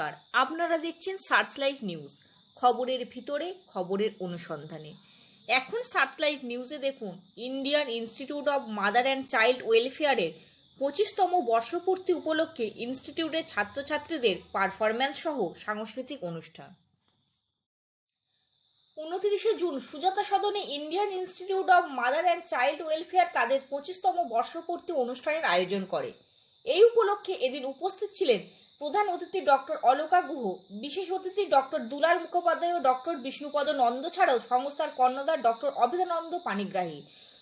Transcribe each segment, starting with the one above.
নমস্কার। আপনারা দেখছেন সার্চলাইট নিউজ খবরের ভিতরে, খবরের অনুসন্ধানে। এখন সার্চলাইট নিউজে দেখুন Indian Institute of Mother and Child ওয়েলফেয়ারের পঁচিশতম বর্ষপূর্তি উপলক্ষে ইনস্টিটিউটের ছাত্রছাত্রীদের পারফরম্যান্স সহ সাংস্কৃতিক অনুষ্ঠান। উনত্রিশে জুন সুজাতা সদনে Indian Institute of Mother and Child Welfare তাদের পঁচিশতম বর্ষপূর্তি অনুষ্ঠানের আয়োজন করে। এই উপলক্ষে এদিন উপস্থিত ছিলেন প্রধান অতিথি ডক্টর অলোকা গুহ, বিশেষ অতিথি ডক্টর দুলাল মুখোপাধ্যায় ও ডক্টর বিষ্ণুপদ নন্দ ছাড়াও সংস্থার কর্ণধার ডক্টর অভিদানন্দ পানিগ্রাহী।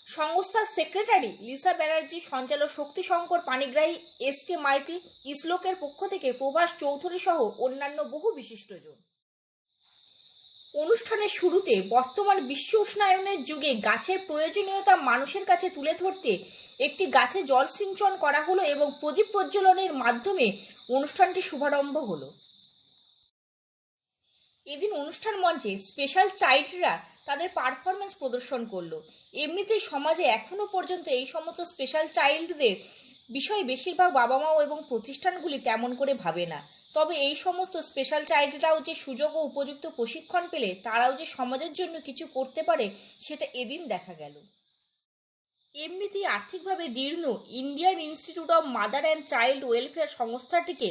সংস্থার সেক্রেটারি লিসা ব্যানার্জি, সঞ্চালক শক্তিশঙ্কর পানিগ্রাহী, এস কে মাইতি, ইসলোকের পক্ষ থেকে প্রভাস চৌধুরী সহ অন্যান্য বহু বিশিষ্টজন। অনুষ্ঠানের শুরুতে বর্তমান বিশ্ব উষ্ণায়নের যুগে গাছের প্রয়োজনীয়তা মানুষের কাছে তুলে ধরতে একটি গাছে জল সিঞ্চন করা হলো এবং প্রদীপ প্রজ্বলনের মাধ্যমে অনুষ্ঠানটি শুভারম্ভ হলো। এদিন অনুষ্ঠান মঞ্চে স্পেশাল চাইল্ডরা তাদের পারফরমেন্স প্রদর্শন করল। এমনিতেই সমাজে এখনও পর্যন্ত এই সমস্ত স্পেশাল চাইল্ডদের বিষয়ে বেশিরভাগ বাবা মাও এবং প্রতিষ্ঠানগুলি তেমন করে ভাবে না। তবে এই সমস্ত স্পেশাল চাইল্ডরাও যে সুযোগ ও উপযুক্ত প্রশিক্ষণ পেলে, তারাও যে সমাজের জন্য কিছু করতে পারে, সেটা এদিন দেখা গেল। এমনিতেই আর্থিকভাবে দীর্ণ। Indian Institute of Mother and Child Welfare সংস্থাটিকে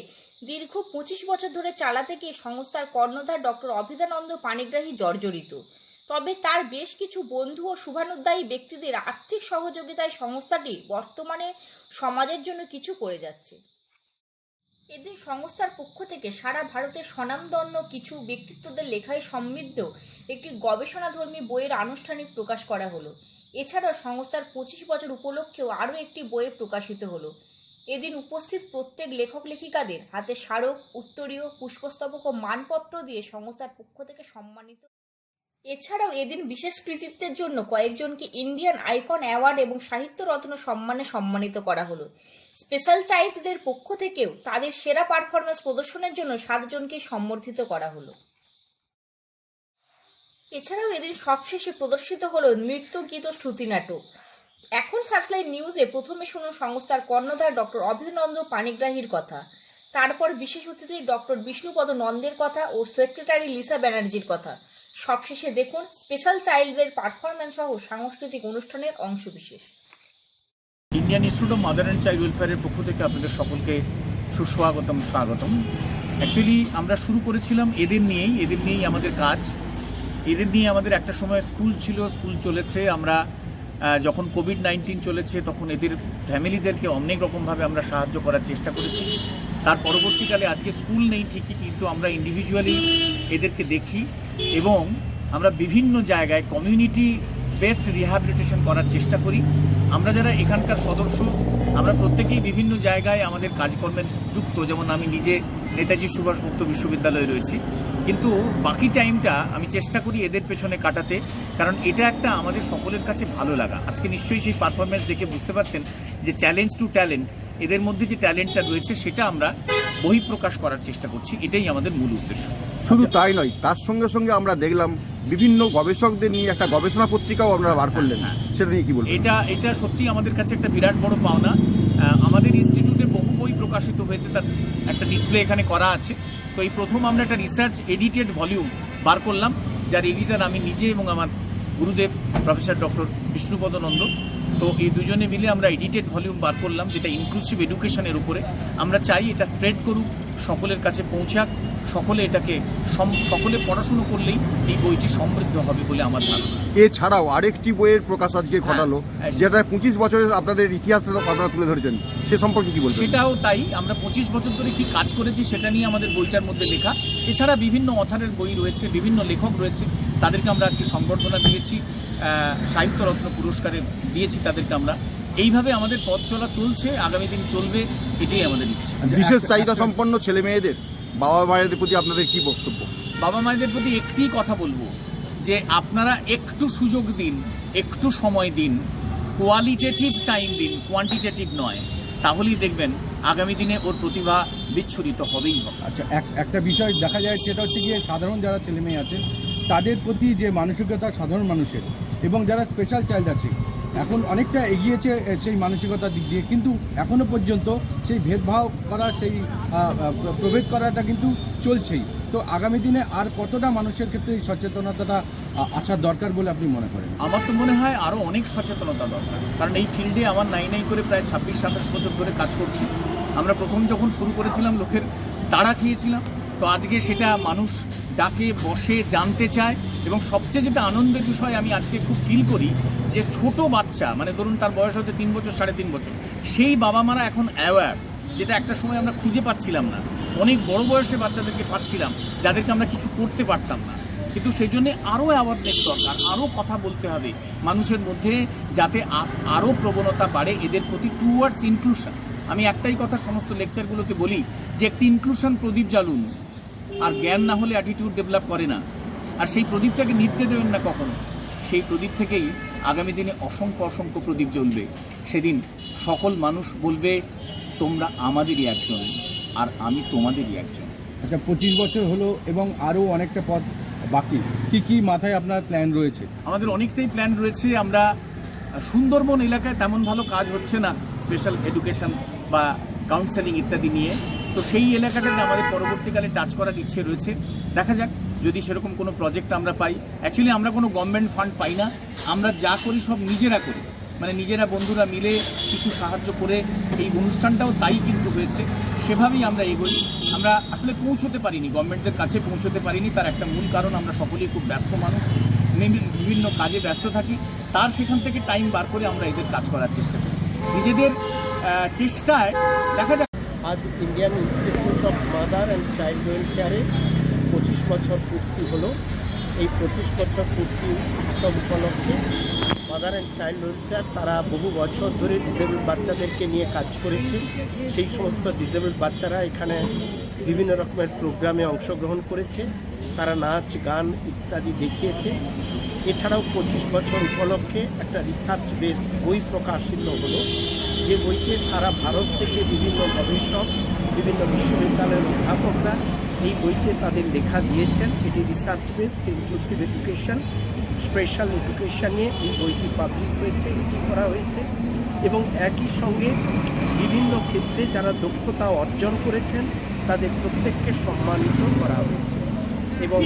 দীর্ঘ পঁচিশ বছর ধরে চালাতে গিয়ে সংস্থার কর্ণধার ডক্টর অভিদানন্দ পানিগ্রাহী জর্জরিত। তবে তার বেশ কিছু বন্ধু ও শুভানুদ্দায়ী ব্যক্তিদের আর্থিক সহযোগিতায় সংস্থাটি বর্তমানে সমাজের জন্য কিছু করে যাচ্ছে। এদিন সংস্থার পক্ষ থেকে সারা ভারতের স্বনামধন্য কিছু ব্যক্তিত্বদের লেখায় সমৃদ্ধ একটি গবেষণাধর্মী বইয়ের আনুষ্ঠানিক প্রকাশ করা হলো। এছাড়াও সংস্থার পঁচিশ বছর উপলক্ষেও আরও একটি বইয়ে প্রকাশিত হলো। এদিন উপস্থিত প্রত্যেক লেখক লেখিকাদের হাতে স্মারক, উত্তরীয়, পুষ্পস্তবক ও মানপত্র দিয়ে সংস্থার পক্ষ থেকে সম্মানিত। এছাড়াও এদিন বিশেষ কৃতিত্বের জন্য কয়েকজনকে ইন্ডিয়ান আইকন অ্যাওয়ার্ড এবং সাহিত্য রত্ন সম্মানে সম্মানিত করা হলো। স্পেশাল চাইল্ডদের পক্ষ থেকেও তাদের সেরা পারফরমেন্স প্রদর্শনের জন্য সাতজনকে সম্বর্ধিত করা হলো। এছাড়াও এদিন সবশেষে প্রদর্শিত হলো নৃত্য গীত ও শ্রুতি নাটক। এখন সার্চলাইট নিউজে প্রথমে শুনুন সংস্থার কর্ণধার ডক্টর অভিনন্দ পানিগ্রাহীর কথা। তারপর বিশেষ অতিথি ডক্টর বিষ্ণুপদ নন্দের কথা ও সেক্রেটারি লিসা ব্যানার্জির কথা। সবশেষে দেখুন স্পেশাল চাইল্ডদের পারফরমেন্স সহ সাংস্কৃতিক অনুষ্ঠানের অংশবিশেষ। Indian Institute of Mother and Child ওয়েলফেয়ারের পক্ষ থেকে আপনাদের সকলকে সুস্বাগতম, স্বাগতম। অ্যাকচুয়ালি আমরা শুরু করেছিলাম এদের নিয়েই এদের নিয়েই আমাদের কাজ। এদের নিয়ে আমাদের একটা সময় স্কুল ছিল, স্কুল চলেছে। আমরা যখন কোভিড নাইন্টিন চলেছে, তখন এদের ফ্যামিলিদেরকে অনেক রকমভাবে আমরা সাহায্য করার চেষ্টা করেছি। তার পরবর্তীকালে আজকে স্কুল নেই ঠিকই, কিন্তু আমরা ইন্ডিভিজুয়ালি এদেরকে দেখি এবং আমরা বিভিন্ন জায়গায় কমিউনিটি বেস্ট রিহ্যাবিলিটেশন করার চেষ্টা করি। আমরা যারা এখানকার সদস্য, আমরা প্রত্যেকেই বিভিন্ন জায়গায় আমাদের কাজকর্মে যুক্ত। যেমন আমি নিজে নেতাজি সুভাষ মুক্ত বিশ্ববিদ্যালয়ে রয়েছি। কিন্তু বাকি টাইমটা আমি চেষ্টা করি এদের পেছনে কাটাতে কারণ এটা একটা আমাদের সকলের কাছে ভালো লাগা। আজকে নিশ্চয়ই সেই পারফরমেন্স দেখে বুঝতে পারছেন যে চ্যালেঞ্জ টু ট্যালেন্ট এদের মধ্যে যে ট্যালেন্টটা রয়েছে সেটা আমরা বহিঃপ্রকাশ করার চেষ্টা করছি এটাই আমাদের মূল উদ্দেশ্য। শুধু তাই নয় তার সঙ্গে সঙ্গে আমরা দেখলাম বিভিন্ন গবেষকদের নিয়ে একটা গবেষণা পত্রিকাও আপনারা বার করলেন। হ্যাঁ। সেটা নিয়ে কি বলবেন? এটা এটা সত্যি আমাদের কাছে একটা বিরাট বড় পাওনা। আমাদের ইনস্টিটিউটে বহু বই প্রকাশিত হয়েছে তার একটা ডিসপ্লে এখানে করা আছে। তো এই প্রথম আমরা একটা রিসার্চ এডিটেড ভলিউম বার করলাম, যার এডিটার আমি নিজে এবং আমার গুরুদেব প্রফেসর ডক্টর বিষ্ণুপদ নন্দ। তো এই দুজনে মিলে আমরা এডিটেড ভলিউম বার করলাম, যেটা ইনক্লুসিভ এডুকেশনের উপরে। আমরা চাই এটা স্প্রেড করুক, সকলের কাছে পৌঁছাক সকলে এটাকে সকলে পড়াশুনো করলেই এই বইটি সমৃদ্ধ হবে বলে আমার ধারণা। এছাড়াও আরেকটি বইয়ের প্রকাশ আজকে ঘটালো হ্যাঁ। যেটা পঁচিশ বছরের আপনাদের ইতিহাস আপনারা তুলে ধরেছেন সে সম্পর্কে কি বলবেন? সেটাও তাই আমরা পঁচিশ বছর ধরে কি কাজ করেছি সেটা নিয়ে আমাদের বইটার মধ্যে লেখা। এছাড়া বিভিন্ন অথারের বই রয়েছে বিভিন্ন লেখক রয়েছে তাদেরকে আমরা আজকে সংবর্ধনা দিয়েছি আহ, সাহিত্যরত্ন পুরস্কারে দিয়েছি তাদেরকে আমরা। এইভাবে আমাদের পথ চলা চলছে আগামী দিন চলবে এটাই আমাদের ইচ্ছে। বিশেষ চাহিদা সম্পন্ন ছেলে মেয়েদের? বাবা মায়েদের প্রতি আপনাদের কি বক্তব্য? বাবা মায়েদের প্রতি একটি কথা বলব যে আপনারা একটু সুযোগ দিন একটু সময় দিন কোয়ালিটেটিভ টাইম দিন কোয়ান্টিটেটিভ নয়। তাহলেই দেখবেন আগামী দিনে ওর প্রতিভা বিচ্ছুরিত হবেই হবে। আচ্ছা এক একটা বিষয় দেখা যায় সেটা হচ্ছে গিয়ে সাধারণ যারা ছেলেমেয়ে আছে তাদের প্রতি যে মানসিকতা সাধারণ মানুষের এবং যারা স্পেশাল চাইল্ড আছে এখন অনেকটা এগিয়েছে সেই মানসিকতার দিক দিয়ে। কিন্তু এখনও পর্যন্ত সেই ভেদভাব করা, সেই প্রভেদ করাটা কিন্তু চলছেই। তো আগামী দিনে আর কতটা মানুষের ক্ষেত্রে এই সচেতনতাটা আসার দরকার বলে আপনি মনে করেন? আমার তো মনে হয় আরও অনেক সচেতনতা দরকার। কারণ এই ফিল্ডে আমার নাই নাই করে প্রায় ছাব্বিশ সাতাশ বছর ধরে কাজ করছি। আমরা প্রথম যখন শুরু করেছিলাম, লোকের তাড়া খেয়েছিলাম। তো আজকে সেটা মানুষ ডাকে, বসে, জানতে চায় এবং সবচেয়ে যেটা আনন্দের বিষয় আমি আজকে খুব ফিল করি যে ছোট বাচ্চা মানে ধরুন তার বয়স হতে তিন বছর, সাড়ে তিন বছর, সেই বাবা মারা এখন অ্যাওয়ার যেটা একটা সময় আমরা খুঁজে পাচ্ছিলাম না। অনেক বড় বয়সে বাচ্চাদেরকে পাচ্ছিলাম যাদেরকে আমরা কিছু করতে পারতাম না। কিন্তু সেই জন্যে আরও অ্যাওয়ারনেস দরকার আরও কথা বলতে হবে মানুষের মধ্যে যাতে আরও প্রবণতা বাড়ে এদের প্রতি টুয়ার্ডস ইনক্লুশন আমি একটাই কথা সমস্ত লেকচারগুলোতে বলি যে একটি ইনক্লুশন প্রদীপ জ্বালুন। আর জ্ঞান না হলে অ্যাটিটিউড ডেভেলপ করে না। আর সেই প্রদীপটাকে নিতে দেবেন না কখনো। সেই প্রদীপ থেকেই আগামী দিনে অসংখ্য অসংখ্য প্রদীপ জ্বলবে। সেদিন সকল মানুষ বলবে তোমরা আমাদেরই একজন আর আমি তোমাদেরই একজন। আচ্ছা পঁচিশ বছর হলো এবং আরও অনেকটা পথ বাকি। কি কি মাথায় আপনার প্ল্যান রয়েছে? আমাদের অনেকটাই প্ল্যান রয়েছে। আমরা সুন্দরবন এলাকায় তেমন ভালো কাজ হচ্ছে না। স্পেশাল এডুকেশন বা কাউন্সেলিং ইত্যাদি নিয়ে। তো সেই এলাকাটাতে আমাদের পরবর্তীকালে টাচ করার ইচ্ছে রয়েছে। দেখা যাক, যদি সেরকম কোনো প্রজেক্ট আমরা পাই। অ্যাকচুয়ালি আমরা কোনো গভর্নমেন্ট ফান্ড পাই না। আমরা যা করি সব নিজেরা করি। মানে নিজেরা বন্ধুরা মিলে কিছু সাহায্য করে এই অনুষ্ঠানটাও তাই কিন্তু হয়েছে। সেভাবেই আমরা এগোই। আমরা আসলে পৌঁছতে পারিনি। গভর্নমেন্টের কাছে পৌঁছতে পারিনি। তার একটা মূল কারণ, আমরা সকলেই খুব ব্যস্ত মানুষ। বিভিন্ন কাজে ব্যস্ত থাকি। তার সেখান থেকে টাইম বার করে আমরা এদের কাজ করার চেষ্টা করি। নিজেদের চেষ্টায় দেখা যাক আজ Indian Institute of Mother and Child ওয়েলফেয়ারে পঁচিশ বছর পূর্তি হলো। এই পঁচিশ বছর পূর্তি উৎসব উপলক্ষে মাদার অ্যান্ড চাইল্ড ওয়েলফেয়ার তারা বহু বছর ধরে ডিসেবল বাচ্চাদেরকে নিয়ে কাজ করেছে। সেই সমস্ত ডিসেবল বাচ্চারা এখানে বিভিন্ন রকমের প্রোগ্রামে অংশগ্রহণ করেছে। তারা নাচ, গান ইত্যাদি দেখিয়েছে। এছাড়াও পঁচিশ বছর উপলক্ষে একটা রিসার্চ বেস বই প্রকাশিত হলো। যে বইতে সারা ভারত থেকে বিভিন্ন গবেষক, বিভিন্ন বিশ্ববিদ্যালয়ের অধ্যাপকরা এই বইতে তাদের লেখা দিয়েছেন। এটি research base inclusive education special education এই বইটি পাবলিশ হয়েছে, এটি করা হয়েছে এবং একই সঙ্গে বিভিন্ন ক্ষেত্রে যারা দক্ষতা অর্জন করেছেন, তাদের প্রত্যেককে সম্মানিত করা হয়েছে। এবং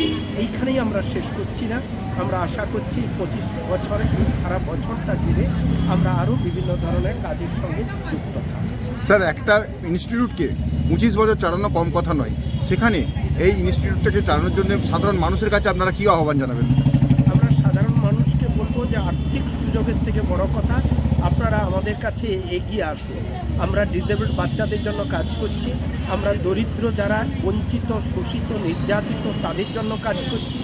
এইখানেই আমরা শেষ করছি না। আমরা আশা করছি পঁচিশ বছরে এই সারা বছরটা জুড়ে আমরা আরও বিভিন্ন ধরনের কাজের সঙ্গে যুক্ত থাকব। স্যার একটা ইনস্টিটিউটকে পঁচিশ বছর চালানো কম কথা নয়। সেখানে এই ইনস্টিটিউটটাকে চালানোর জন্য সাধারণ মানুষের কাছে আপনারা কী আহ্বান জানাবেন? আমরা সাধারণ মানুষকে বলব যে আর্থিক সুযোগের থেকে বড় কথা আপনারা আমাদের কাছে এগিয়ে আসুন। আমরা ডিসেবলড বাচ্চাদের জন্য কাজ করছি। আমরা দরিদ্র যারা বঞ্চিত শোষিত নির্যাতিত তাদের জন্য কাজ করছি।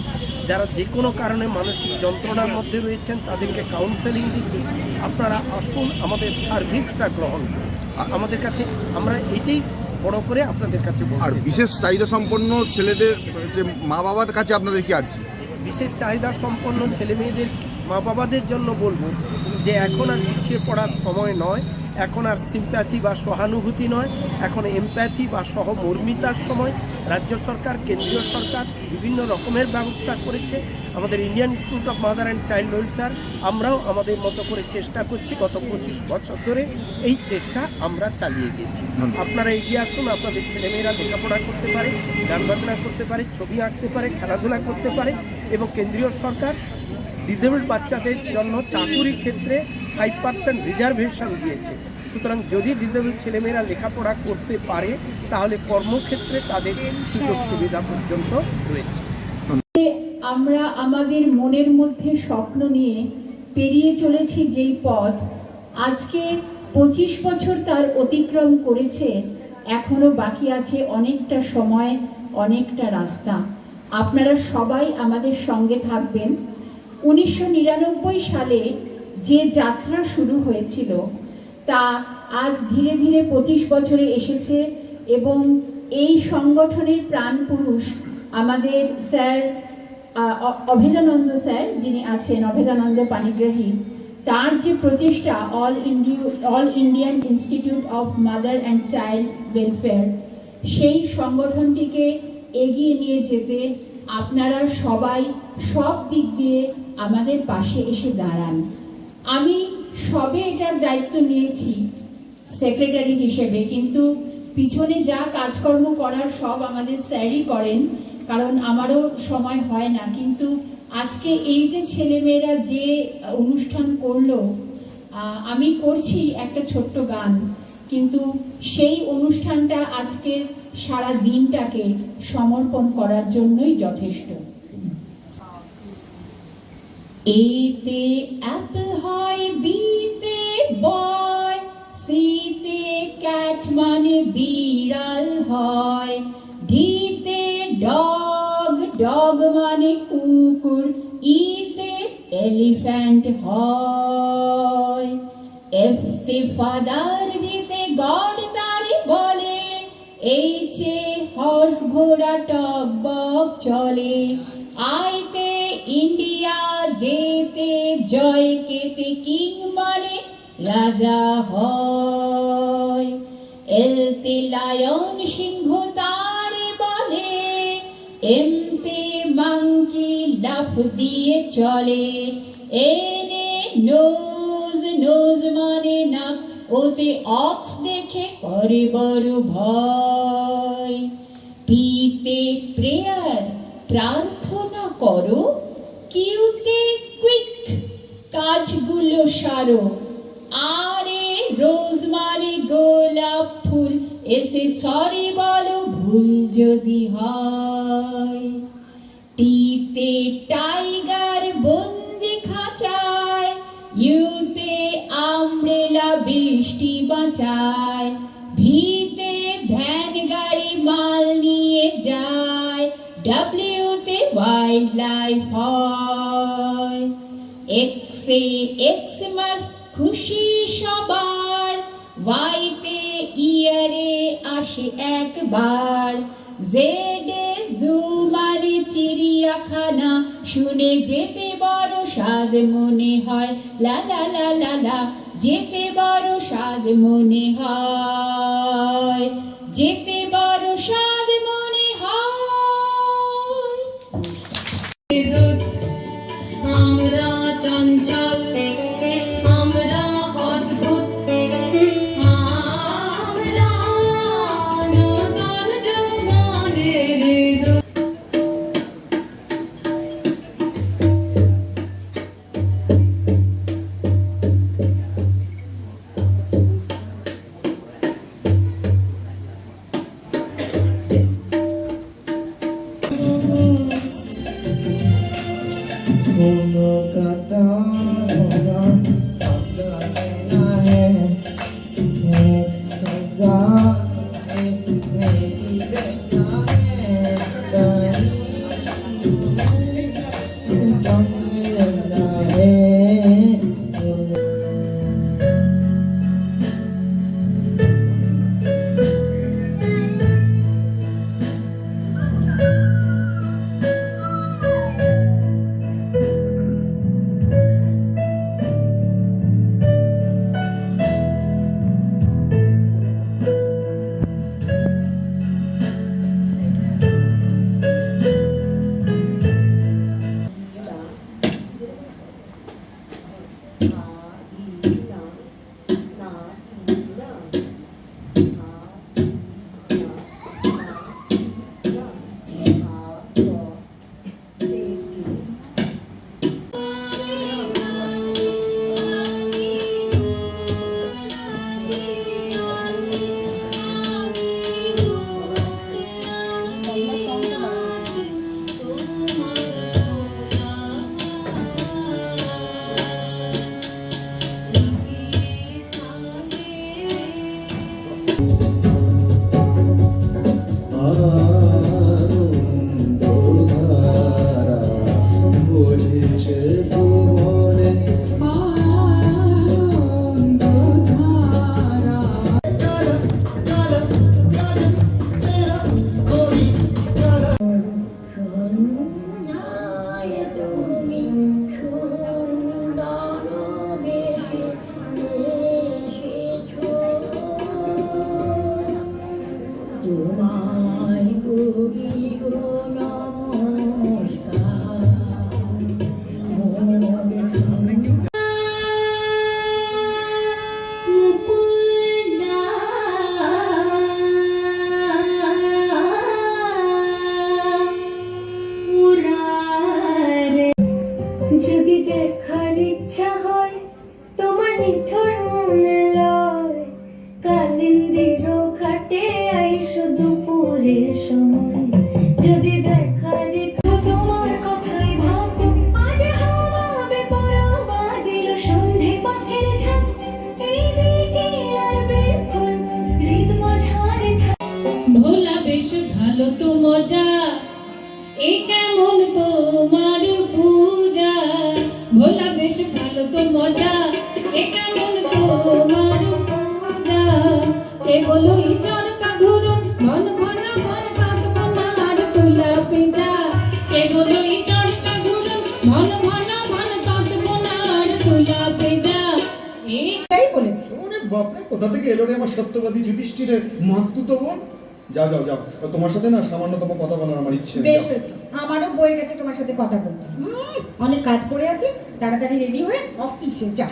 যারা যে কোনো কারণে মানসিক যন্ত্রণার মধ্যে রয়েছেন তাদেরকে কাউন্সেলিং দিচ্ছি। আপনারা আসুন আমাদের সার্ভিসটা গ্রহণ আমাদের কাছে আমরা এটাই বড় করে আপনাদের কাছে আর বিশেষ চাহিদা সম্পন্ন ছেলেদের যে মা বাবার কাছে আপনাদের কি আছে বিশেষ চাহিদা সম্পন্ন ছেলে মেয়েদের মা বাবাদের জন্য বলব যে এখন আর পিছিয়ে পড়ার সময় নয়। এখন আর সিম্প্যাথি বা সহানুভূতি নয় এখন এমপ্যাথি বা সহমর্মিতার সময়। রাজ্য সরকার কেন্দ্রীয় সরকার বিভিন্ন রকমের ব্যবস্থা করেছে। আমাদের Indian Institute of Mother and Child Welfare আমরাও আমাদের মতো করে চেষ্টা করছি গত পঁচিশ বছর ধরে। এই চেষ্টা আমরা চালিয়ে গেছি। আপনারা এগিয়ে আসুন আপনাদের ছেলেমেয়েরা লেখাপড়া করতে পারে গান বাজনা করতে পারে ছবি আঁকতে পারে খেলাধুলা করতে পারে এবং কেন্দ্রীয় সরকার ডিসেবলড বাচ্চাদের জন্য চাকুরির ক্ষেত্রে ফাইভ পার্সেন্ট রিজার্ভেশন দিয়েছে। সুতরাং যদি ডিসেবল ছেলেমেয়েরা লেখাপড়া করতে পারে, তাহলে কর্মক্ষেত্রে তাদের সুযোগ সুবিধা পর্যন্ত রয়েছে। আমরা আমাদের মনের মধ্যে স্বপ্ন নিয়ে পেরিয়ে চলেছি যেই পথ। আজকে পঁচিশ বছর তার অতিক্রম করেছে, এখনও বাকি আছে অনেকটা সময়, অনেকটা রাস্তা। আপনারা সবাই আমাদের সঙ্গে থাকবেন। উনিশশো নিরানব্বই সালে যে যাত্রা শুরু হয়েছিল, তা আজ ধীরে ধীরে পঁচিশ বছরে এসেছে এবং এই সংগঠনের প্রাণপুরুষ আমাদের স্যার অভেদানন্দ স্যার, যিনি আছেন, অভেদানন্দ পানিগ্রাহী, তার যে প্রচেষ্টা all India all Indian Institute of Mother and Child Welfare সেই সংগঠনটিকে এগিয়ে নিয়ে যেতে আপনারা সবাই সব দিক দিয়ে আমাদের পাশে এসে দাঁড়ান। আমি সবে এটার দায়িত্ব নিয়েছি সেক্রেটারি হিসেবে, কিন্তু পিছনে যা কাজকর্ম করার সব আমাদের স্যারই করেন, কারণ আমারও সময় হয় না। কিন্তু আজকে এই যে ছেলেমেয়েরা যে অনুষ্ঠান করল আমি করছি একটা ছোট্ট গান, কিন্তু সেই অনুষ্ঠানটা আজকে সারা দিনটাকে সমর্পণ করার জন্যই যথেষ্ট। এতে অ্যাপল হয়, বিতে বয়, সিতে ক্যাট মানে বিড়াল হয়। ডিতে ডগ ডগ মানে কুকুর, ইতে এলিফ্যান্ট হয়। এফতে ফাদার জিতে গড তারে বলে, এইচে হর্স ঘোড়া টক বক চলে। আইতে ইন্ডিয়া যেতে জয় কেতে কিং মানে রাজা হয়। এলতে লায়ন সিংহ তারে বলে, এমতে মাংকি লাফ দিয়ে চলে। এনে নোজ নোজ মানে নাক, ওতে অক্স দেখে করে বড় ভয়। পিতে প্রেয়ার প্রার্থনা করো কিউতে কুইক কাজগুলো সারো। আরে রোজ মানে গোলাপ ফুল, এসে সরি বলো ভুল যদি হয়। টিতে টাইগার বন্দি খাঁচায়, ইউতে আমরেলা বৃষ্টি বাঁচায়। লাইফ হয়। এক্সে এক্স মাস খুশি সবার। ওয়াইতে ইয়ারে আসে একবার। জেডে জু মানে চিড়িয়াখানা, শুনে যেতে বড় স্বাদ মনে হয়। লা লা লা লা লা, যেতে বড় স্বাদ মনে হয়। যেতে বড় স্বাদ আমরা চঞ্চল কোথা থেকে এলো রে আমার সত্যবাদী যুধিষ্ঠিরের মাস্তুত বোন যাও যাও যাও। তোমার সাথে না সামান্যতম কথা বলার আমার ইচ্ছে বেশ হয়েছে। আমারও বয়ে গেছে তোমার সাথে কথা বলতে। অনেক কাজ পড়ে আছে। তাড়াতাড়ি রেডি হয়ে অফিসে যা।